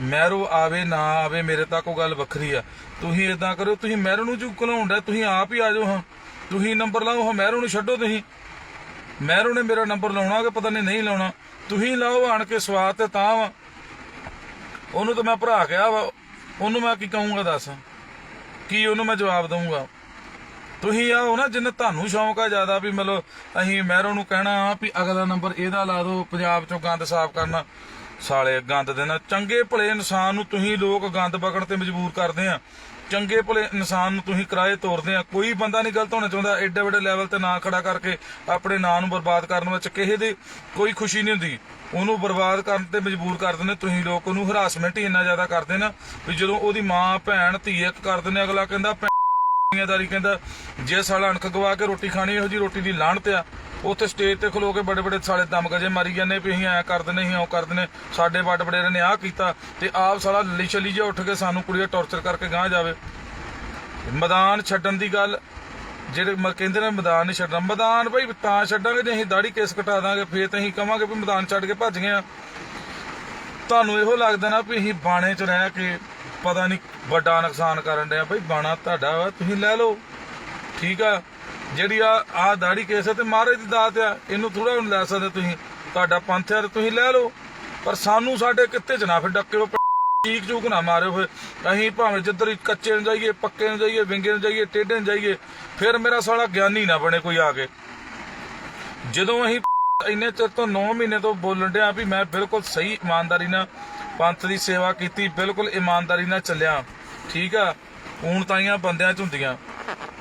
ਮਹਿਰੋ ਆਵੇ, ਨਾ ਆਵੇ, ਮੇਰੇ ਤੱਕ ਉਹ ਗੱਲ ਵੱਖਰੀ ਆ। ਤੁਸੀਂ ਇਦਾਂ ਕਰੋ ਤੁਸੀਂ ਮਹਿਰੋ ਨੂੰ ਜੂ ਘਲਾਉਂਦਾ ਤੁਸੀਂ ਆਪ ਹੀ ਆ ਜਾਓ ਹਾਂ। ਤੁਸੀਂ ਨੰਬਰ ਲਾਓ ਹਾਂ ਮਹਿਰੋ ਨੂੰ ਛੱਡੋ ਤੁਸੀਂ। ਮਹਿਰੋ ਨੇ ਮੇਰਾ ਨੰਬਰ ਲਾਉਣਾ ਕਿ ਪਤਾ ਨਹੀਂ ਨਹੀਂ ਲਾਉਣਾ। ਤੁਸੀਂ ਲਾਓ, ਆਣ ਕੇ ਸਵਾਦ ਤੇ ਤਾਂ ਉਹਨੂੰ ਤਾਂ ਮੈਂ ਭਰਾ ਗਿਆ ਵਾ, ਉਹਨੂੰ ਮੈਂ ਕੀ ਕਹੂੰਗਾ ਦੱਸ? ਕੀ ਉਹਨੂੰ ਮੈਂ ਜਵਾਬ ਦਊਂਗਾ? ਤੁਸੀਂ ਆਓ ਨਾ, ਜਿੰਨੇ ਤੁਹਾਨੂੰ ਸ਼ੌਂਕ ਆ ਜ਼ਿਆਦਾ ਵੀ ਮਤਲਬ ਅਸੀਂ ਮਹਿਰੋ ਨੂੰ ਕਹਿਣਾ ਵੀ ਅਗਲਾ ਨੰਬਰ ਇਹਦਾ ਲਾ ਦਿਓ, ਪੰਜਾਬ ਚੋਂ ਗੰਦ ਸਾਫ਼ ਕਰਨਾ। ਸਾਲੇ ਗੰਦ ਦੇ ਨਾਲ। ਚੰਗੇ ਭਲੇ ਇਨਸਾਨ ਨੂੰ ਤੁਸੀਂ ਲੋਕ ਗੰਦ ਬਕਣ ਤੇ ਮਜਬੂਰ ਕਰਦੇ ਆ। ਚੰਗੇ ਭਲੇ ਇਨਸਾਨ ਨੂੰ ਤੁਸੀਂ ਕਿਰਾਏ ਤੋਰਦੇ ਆ। ਕੋਈ ਬੰਦਾ ਨਹੀਂ ਗਲਤ ਹੋਣਾ ਚਾਹੁੰਦਾ। ਐਡੇ ਵੱਡੇ ਲੈਵਲ ਤੇ ਨਾਂ ਖੜਾ ਕਰਕੇ ਆਪਣੇ ਨਾਂ ਨੂੰ ਬਰਬਾਦ ਕਰਨ ਵਿੱਚ ਕਿਸੇ ਦੀ ਕੋਈ ਖੁਸ਼ੀ ਨਹੀਂ ਹੁੰਦੀ। ਉਹਨੂੰ ਬਰਬਾਦ ਕਰਨ ਤੇ ਮਜਬੂਰ ਕਰ ਦਿੰਦੇ। ਤੁਸੀਂ ਲੋਕ ਉਹਨੂੰ ਹਰਾਸਮੈਂਟ ਹੀ ਇੰਨਾ ਜ਼ਿਆਦਾ ਕਰਦੇ ਨਾ ਵੀ ਜਦੋਂ ਉਹਦੀ ਮਾਂ, ਭੈਣ, ਧੀ ਇੱਕ ਕਰ ਦਿੰਦੇ, ਅਗਲਾ ਕਹਿੰਦਾ ਦੁਨੀਆਦਾਰੀ ਕਹਿੰਦਾ, ਜੇ ਸਾਲਾ ਅਣਖ ਗਵਾ ਕੇ ਰੋਟੀ ਖਾਣੀ, ਇਹੋ ਜੀ ਰੋਟੀ ਦੀ ਲਾਹਣਤ ਆ, ਉੱਥੇ ਸਟੇਜ ਤੇ ਖਲੋ ਕੇ ਬੜੇ ਬੜੇ ਸਾਲੇ ਦਮ ਗਜੇ ਮਾਰੀ ਜਾਂਦੇ ਵੀ ਅਸੀਂ ਐ ਕਰਦੇ ਨੇ ਉਹ ਕਰਦੇ ਨੇ, ਸਾਡੇ ਵੱਡ ਵਡੇਰੇ ਨੇ ਆਹ ਕੀਤਾ, ਤੇ ਆਪ ਸਾਲਾ ਲੱਲੀ ਛਲੀ ਜਿਹਾ ਉੱਠ ਕੇ ਸਾਨੂੰ ਕੁੜੀਆਂ ਟੌਰਚਰ ਕਰਕੇ ਗਾਂ ਜਾਵੇ। ਮੈਦਾਨ ਛੱਡਣ ਦੀ ਗੱਲ, ਜਿਹੜੇ ਮ- ਕਹਿੰਦੇ ਨੇ ਮੈਦਾਨ ਨਹੀਂ ਛੱਡਣਾ, ਮੈਦਾਨ ਭਾਈ ਤਾਂ ਛੱਡਾਂਗੇ ਜੇ ਅਸੀਂ ਦਾੜੀ ਕੇਸ ਕਟਾ ਦਾਂਗੇ, ਫੇਰ ਤਾਂ ਅਸੀਂ ਕਵਾਂਗੇ ਵੀ ਮੈਦਾਨ ਛੱਡ ਕੇ ਭੱਜ ਗਏ ਆ। ਤੁਹਾਨੂੰ ਇਹੋ ਲੱਗਦਾ ਨਾ ਵੀ ਅਸੀਂ ਬਾਣੇ 'ਚ ਰਹਿ ਕੇ ਪਤਾ ਨਹੀਂ ਵੱਡਾ ਨੁਕਸਾਨ ਕਰਨ ਡਿਆ ਭਾਈ ਬਾਣਾ ਤੁਹਾਡਾ ਵਾ, ਤੁਸੀਂ ਲੈ ਲਓ। ਠੀਕ ਆ? ਜਿਹੜੀ ਆ ਆ ਦਾੜੀ ਕੇਸ ਤੇ ਮਹਾਰਾਜ ਦੀ ਦਾਤ ਆ, ਇਹਨੂੰ ਥੋੜਾ ਹੁਣ ਲੈ ਸਕਦੇ ਤੁਸੀਂ। ਤੁਹਾਡਾ ਪੰਥ ਆ ਤੁਸੀਂ ਲੈ ਲਓ। ਪਰ ਸਾਨੂੰ ਸਾਡੇ ਕਿੱਤੇ ਚ ਨਾ ਫਿਰ ਡੱਕੇ ਚੀਕ ਚੂਕ ਨਾ ਮਾਰਿਓ ਫਿਰ। ਅਸੀਂ ਭਾਵੇਂ ਜਿੱਧਰ ਕੱਚੇ ਨੂੰ ਜਾਈਏ, ਪੱਕੇ ਨੂੰ ਜਾਈਏ, ਵਿੰਗੇ ਨੂੰ ਜਾਈਏ, ਟੇਢੇ ਨੂੰ ਜਾਈਏ, ਫਿਰ ਮੇਰਾ ਸਾਲਾ ਗਿਆਨੀ ਨਾ ਬਣੇ ਕੋਈ ਆ ਕੇ। ਜਦੋਂ ਅਸੀਂ ਇੰਨੇ ਚਿਰ ਤੋਂ 9 ਮਹੀਨੇ ਤੋਂ ਬੋਲਣ ਡਿਆ ਵੀ ਮੈਂ ਬਿਲਕੁਲ ਸਹੀ ਇਮਾਨਦਾਰੀ ਨਾਲ ਪੰਥ ਦੀ ਸੇਵਾ ਕੀਤੀ, ਬਿਲਕੁਲ ਇਮਾਨਦਾਰੀ ਨਾਲ ਚੱਲਿਆ। ਠੀਕ ਆ? ਹੁਣ ਤਾਈਆਂ ਬੰਦਿਆਂ ਚ ਹੁੰਦੀਆਂ।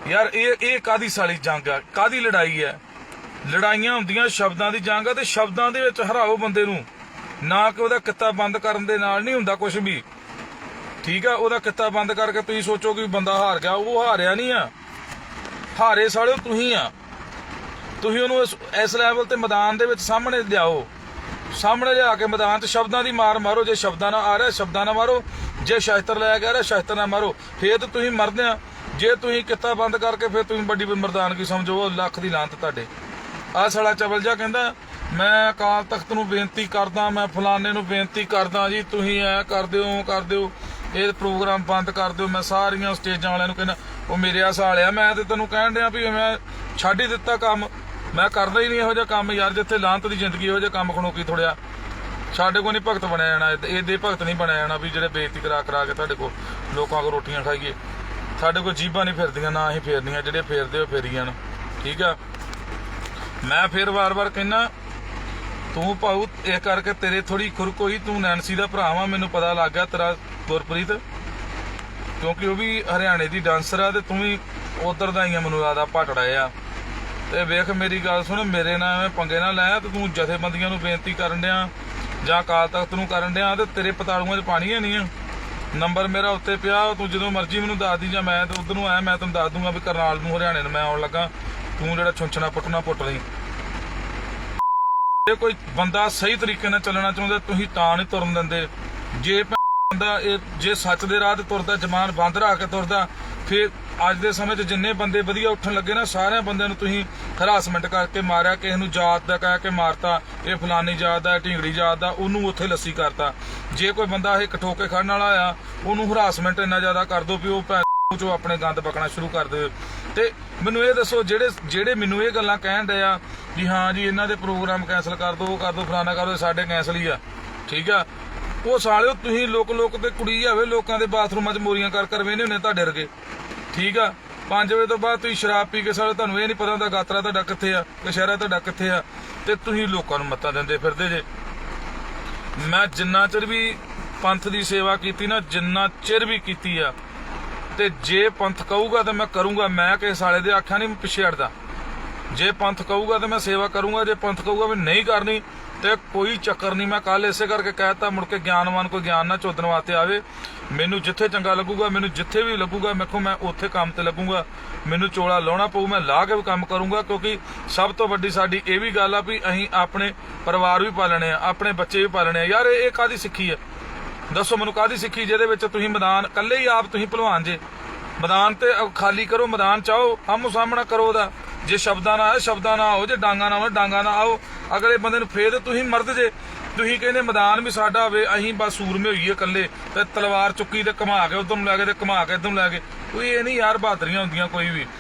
ਯਾਰ, ਇਹ ਇਹ ਕਾਦੀ ਸਾਲੀ ਜੰਗ ਆ? ਕਾਦੀ ਲੜਾਈ ਹੈ ਲੜਾਈਆਂ ਹੁੰਦੀਆਂ ਸ਼ਬਦਾਂ ਦੀ ਜੰਗ ਆ ਤੇ ਸ਼ਬਦਾਂ ਦੇ ਵਿੱਚ ਹਰਾਓ ਬੰਦੇ ਨੂੰ। ਨਾ ਕਿ ਉਹਦਾ ਕਿੱਤਾ ਬੰਦ ਕਰਨ ਦੇ ਨਾਲ ਨਹੀਂ ਹੁੰਦਾ ਕੁਝ ਵੀ। ਠੀਕ ਆ? ਉਹਦਾ ਕਿੱਤਾ ਬੰਦ ਕਰਕੇ ਤੁਸੀਂ ਸੋਚੋ ਕਿ ਬੰਦਾ ਹਾਰ ਗਿਆ। ਉਹ ਹਾਰਿਆ ਨਹੀਂ ਆ। ਹਾਰੇ ਸਾਲਿਓ ਤੁਸੀਂ ਆ। ਤੁਸੀਂ ਉਹਨੂੰ ਇਸ- ਇਸ ਲੈਵਲ ਤੇ ਮੈਦਾਨ ਦੇ ਵਿੱਚ ਸਾਹਮਣੇ ਲਿਆਓ। ਸਾਹਮਣੇ ਲਿਆ ਕੇ ਮੈਦਾਨ 'ਚ ਸ਼ਬਦਾਂ ਦੀ ਮਾਰ ਮਾਰੋ, ਜੇ ਸ਼ਬਦਾਂ ਨਾਲ ਆ ਰਿਹਾ, ਸ਼ਬਦਾਂ ਨਾਲ ਮਾਰੋ। ਜੇ ਸ਼ਸਤਰ ਲੈ ਕੇ ਆ ਰਿਹਾ, ਸ਼ਸਤਰ ਨਾਲ ਮਾਰੋ। ਫੇਰ ਤਾਂ ਤੁਸੀਂ ਮਰਦੇ ਆ। ਜੇ ਤੁਸੀਂ ਕਿੱਤਾ ਬੰਦ ਕਰਕੇ ਫੇਰ ਤੁਸੀਂ ਵੱਡੀ ਮਰਦਾਨਗੀ ਸਮਝੋ ਲੱਖ ਦੀ ਲਾਂਤ ਤੁਹਾਡੇ। ਆ ਸਾਲਾ ਚਵਲ ਜਾ ਕਹਿੰਦਾ, ਮੈਂ ਅਕਾਲ ਤਖਤ ਨੂੰ ਬੇਨਤੀ ਕਰਦਾ, ਮੈਂ ਫਲਾਣੇ ਨੂੰ ਬੇਨਤੀ ਕਰਦਾ ਜੀ, ਤੁਸੀਂ ਐ ਕਰ ਦਿਓ ਕਰ ਦਿਓ ਇਹ ਪ੍ਰੋਗਰਾਮ ਬੰਦ ਕਰ ਦਿਓ, ਮੈਂ ਸਾਰੀਆਂ ਸਟੇਜਾਂ ਵਾਲਿਆਂ ਨੂੰ ਕਹਿੰਦਾ, ਉਹ ਮੇਰੇ ਆ ਸਾਲਿਆ, ਮੈਂ ਤੇ ਤੈਨੂੰ ਕਹਿਣ ਡਿਆ ਵੀ ਮੈਂ ਛੱਡ ਹੀ ਦਿੱਤਾ ਕੰਮ। ਮੈਂ ਕਰਦਾ ਹੀ ਨਹੀਂ ਇਹੋ ਜਿਹਾ ਕੰਮ ਯਾਰ, ਜਿੱਥੇ ਲਾਂਤ ਦੀ ਜ਼ਿੰਦਗੀ ਇਹੋ ਜਿਹਾ ਕੰਮ ਖਣੋਕੀ ਥੋੜਿਆ ਸਾਡੇ ਕੋਲ ਨਹੀਂ ਭਗਤ ਬਣਿਆ ਜਾਣਾ, ਇਹ- ਇਹਦੇ ਭਗਤ ਨਹੀਂ ਬਣਿਆ ਜਾਣਾ ਵੀ ਜਿਹੜੇ ਬੇਇੱਜ਼ਤੀ ਕਰਾ ਕਰਾ ਕੇ ਤੁਹਾਡੇ ਕੋਲ ਲੋਕਾਂ ਕੋਲ ਰੋਟੀਆਂ ਖਾਈਏ। ਸਾਡੇ ਕੋਲ ਜੀਬਾਂ ਨਹੀਂ ਫਿਰਦੀਆਂ, ਨਾ ਅਸੀਂ ਫੇਰਨੀਆਂ, ਜਿਹੜੇ ਫੇਰਦੇ ਉਹ ਫੇਰੀ ਜਾਣ। ਠੀਕ ਆ? ਮੈਂ ਫਿਰ ਵਾਰ-ਵਾਰ ਕਹਿਣਾ ਤੂੰ ਭਾਉ ਇਹ ਕਰਕੇ ਤੇਰੇ ਥੋੜੀ ਖੁਰਕ ਹੋਈ ਤੂੰ ਨੈਨਸੀ ਦਾ ਭਰਾ ਵਾ, ਮੈਨੂੰ ਪਤਾ ਲੱਗ ਗਿਆ ਤੇਰਾ ਗੁਰਪ੍ਰੀਤ। ਕਿਉਂਕਿ ਉਹ ਵੀ ਹਰਿਆਣੇ ਦੀ ਡਾਂਸਰ ਆ ਤੇ ਤੂੰ ਵੀ ਉਧਰ ਦਾ ਹੀ ਆ, ਮੈਨੂੰ ਲੱਗਦਾ ਪਟੜਾ ਆ। ਤੇ ਵੇਖ ਮੇਰੀ ਗੱਲ ਸੁਣ, ਮੇਰੇ ਨਾਲ ਐਵੇਂ ਪੰਗੇ ਨਾ ਲੈ ਤੇ ਤੂੰ ਜਥੇਬੰਦੀਆਂ ਨੂੰ ਬੇਨਤੀ ਕਰਨ ਡਿਆ, ਜਾਂ ਅਕਾਲ ਤਖਤ ਨੂੰ ਕਰਨ ਡਿਆ ਤੇ ਤੇਰੇ ਪਤਾਲੂਆਂ 'ਚ ਪਾਣੀ ਹੈ ਨਹੀਂ ਆ ਨੰਬਰ ਮੇਰਾ ਉੱਤੇ ਪਿਆ, ਤੂੰ ਜਦੋਂ ਮਰਜ਼ੀ ਮੈਨੂੰ ਦੱਸ ਦੀ ਜਾਂ ਮੈਂ ਤੇ ਉਧਰ ਨੂੰ ਆਇਆ, ਮੈਂ ਤੈਨੂੰ ਦੱਸ ਦੂੰਗਾ ਵੀ ਕਰਨਾਲ ਨੂੰ ਹਰਿਆਣੇ ਨੂੰ ਮੈਂ ਆਉਣ ਲੱਗਾ। ਤੂੰ ਜਿਹੜਾ ਛੁੰਛਣਾ ਪੁੱਟਣਾ ਪੁੱਟ ਲਈ। ਜੇ ਕੋਈ ਬੰਦਾ ਸਹੀ ਤਰੀਕੇ ਨਾਲ ਚੱਲਣਾ ਚਾਹੁੰਦਾ, ਤੁਸੀਂ ਤਾਂ ਨਹੀਂ ਤੁਰਨ ਦਿੰਦੇ। ਜੇ ਬੰਦਾ ਇਹ ਜੇ ਸੱਚ ਦੇ ਰਾਹ ਤੇ ਤੁਰਦਾ, ਜ਼ਮਾਨ ਬੰਦ ਰੱਖ ਕੇ ਤੁਰਦਾ, ਫਿਰ ਅੱਜ ਦੇ ਸਮੇਂ 'ਚ ਜਿੰਨੇ ਬੰਦੇ ਵਧੀਆ ਉੱਠਣ ਲੱਗੇ ਨਾ, ਸਾਰਿਆਂ ਬੰਦਿਆਂ ਨੂੰ ਤੁਸੀਂ ਹਰਾਸਮੈਂਟ ਕਰਕੇ ਮਾਰਿਆ, ਕਿਸੇ ਨੂੰ ਜਾਤ ਦਾ ਕਹਿ ਕੇ ਮਾਰਤਾ, ਇਹ ਫਲਾਨੀ ਜਾਤ ਦਾ ਢਿੰਗੜੀ ਜਾਤ ਦਾ, ਉਹਨੂੰ ਉੱਥੇ ਲੱਸੀ ਕਰਤਾ। ਜੇ ਕੋਈ ਬੰਦਾ ਇਹ ਕਠੋਕੇ ਖੜਨ ਵਾਲਾ ਆ, ਉਹਨੂੰ ਹਰਾਸਮੈਂਟ ਇੰਨਾ ਜ਼ਿਆਦਾ ਕਰ ਦੋ ਵੀ ਉਹ ਭੈ ਆਪਣੇ ਗੰਦ ਪਕਣਾ ਸ਼ੁਰੂ ਕਰ ਦੇ ਤੇ ਮੈਨੂੰ ਇਹ ਦੱਸੋ, ਜਿਹੜੇ ਜਿਹੜੇ ਮੈਨੂੰ ਇਹ ਗੱਲਾਂ ਕਹਿਣ ਦੇ ਆ ਵੀ ਹਾਂ ਜੀ, ਇਹਨਾਂ ਦੇ ਪ੍ਰੋਗਰਾਮ ਕੈਨਸਲ ਕਰ ਦੋ ਉਹ ਕਰ ਦੋ ਫਲਾਣਾ ਕਰ ਦੋ ਸਾਡੇ ਕੈਨਸਲ ਹੀ ਆ। ਠੀਕ ਆ? ਉਹ ਸਾਲਿਓ ਤੁਸੀਂ ਲੋਕ ਲੋਕ ਤੇ ਕੁੜੀ ਜਾਵੇ ਲੋਕਾਂ ਦੇ ਬਾਥਰੂਮਾਂ 'ਚ ਮੋਰੀਆਂ ਕਰ ਕਰ ਵੇਨੇ ਹੁੰਦੇ ਤੁਹਾਡੇ ਵਰਗੇ। ਠੀਕ ਆ? 5 ਵਜੇ ਤੋਂ ਬਾਅਦ ਤੁਸੀਂ ਸ਼ਰਾਬ ਪੀ ਕੇ ਸਾਲੇ ਤੁਹਾਨੂੰ ਇਹ ਨਹੀਂ ਪਤਾ ਹੁੰਦਾ ਗਾਤਰਾ ਤੁਹਾਡਾ ਕਿੱਥੇ ਆ ਕਸ਼ਹਿਰਾ ਤੁਹਾਡਾ ਕਿੱਥੇ ਆ, ਤੇ ਤੁਸੀਂ ਲੋਕਾਂ ਨੂੰ ਮੱਤਾਂ ਦਿੰਦੇ ਫਿਰਦੇ ਜੇ। ਮੈਂ ਜਿੰਨਾ ਚਿਰ ਵੀ ਪੰਥ ਦੀ ਸੇਵਾ ਕੀਤੀ ਨਾ, ਜਿੰਨਾ ਚਿਰ ਵੀ ਕੀਤੀ ਆ, ਤੇ ਜੇ ਪੰਥ ਕਹੂਗਾ ਤਾਂ ਮੈਂ ਕਰੂੰਗਾ। ਮੈਂ ਕਿਸੇ ਸਾਲੇ ਦੇ ਆਖਿਆ ਨਹੀਂ ਪਿੱਛੇ ਹਟਦਾ। ਜੇ ਪੰਥ ਕਹੂਗਾ ਤਾਂ ਮੈਂ ਸੇਵਾ ਕਰੂੰਗਾ, ਜੇ ਪੰਥ ਕਹੂਗਾ ਵੀ ਨਹੀਂ ਕਰਨੀ ਤੇ ਕੋਈ ਚੱਕਰ ਨਹੀਂ, ਮੈਂ ਕੱਲ ਇਸੇ ਕਰਕੇ ਕਹਿਤਾ ਮੁੜ ਕੇ ਗਿਆਨਵਾਨ ਕੋਈ ਗਿਆਨ ਨਾ ਚੋਦਨ ਵਾਸਤੇ ਆਵੇ। ਮੈਨੂੰ ਜਿੱਥੇ ਚੰਗਾ ਲੱਗੂਗਾ, ਮੈਨੂੰ ਜਿੱਥੇ ਵੀ ਲੱਗੂਗਾ ਮੈਖੋ ਮੈਂ ਉੱਥੇ ਕੰਮ ਤੇ ਲੱਗੂਗਾ। ਮੈਨੂੰ ਚੋਲਾ ਲਾਉਣਾ ਪਊ, ਮੈਂ ਲਾ ਕੇ ਵੀ ਕੰਮ ਕਰੂੰਗਾ, ਕਿਉਂਕਿ ਸਭ ਤੋਂ ਵੱਡੀ ਸਾਡੀ ਇਹ ਵੀ ਗੱਲ ਆ ਵੀ ਅਸੀਂ ਆਪਣੇ ਪਰਿਵਾਰ ਵੀ ਪਾਲਣੇ ਆ, ਆਪਣੇ ਬੱਚੇ ਵੀ ਪਾਲਣੇ ਆ। ਯਾਰ, ਇਹ ਕਾਦੀ ਸਿੱਖੀ ਆ? ਦੱਸੋ ਮੈਨੂੰ ਕਾਦੀ ਸਿੱਖੀ, ਜਿਹਦੇ ਵਿੱਚ ਤੁਸੀਂ ਮੈਦਾਨ, ਇਕੱਲੇ ਹੀ ਆਪ ਤੁਸੀਂ ਭਲਵਾਨ ਜੇ। ਮੈਦਾਨ ਤੇ ਖਾਲੀ ਕਰੋ, ਮੈਦਾਨ ਚਾਓ ਆਮੋ ਸਾਹਮਣਾ ਕਰੋ ਉਹਦਾ। ਜੇ ਸ਼ਬਦਾਂ ਨਾਲ ਆਏ ਸ਼ਬਦਾਂ ਨਾਲ ਆਓ, ਜੇ ਡਾਂਗਾ ਨਾਲ ਆਓ, ਡਾਂਗਾ ਨਾਲ ਆਓ। ਅਗਲੇ ਬੰਦੇ ਨੂੰ ਫੇਰ ਤੁਸੀਂ ਮਰਦ ਜੇ, ਤੁਸੀਂ ਕਹਿੰਦੇ ਮੈਦਾਨ ਵੀ ਸਾਡਾ ਹੋਵੇ, ਅਸੀਂ ਬਸ ਸੂਰਮੇ ਹੋਈਏ ਇਕੱਲੇ, ਤੇ ਤਲਵਾਰ ਚੁੱਕੀ ਤੇ ਘੁਮਾ ਕੇ ਉਧਰ ਨੂੰ ਲੈ ਕੇ ਤੇ ਘੁਮਾ ਕੇ ਇਧਰ ਨੂੰ ਲੈ ਕੇ ਕੋਈ ਇਹ ਨਹੀਂ ਯਾਰ ਬਹਾਦਰੀਆਂ ਹੁੰਦੀਆਂ ਕੋਈ ਵੀ।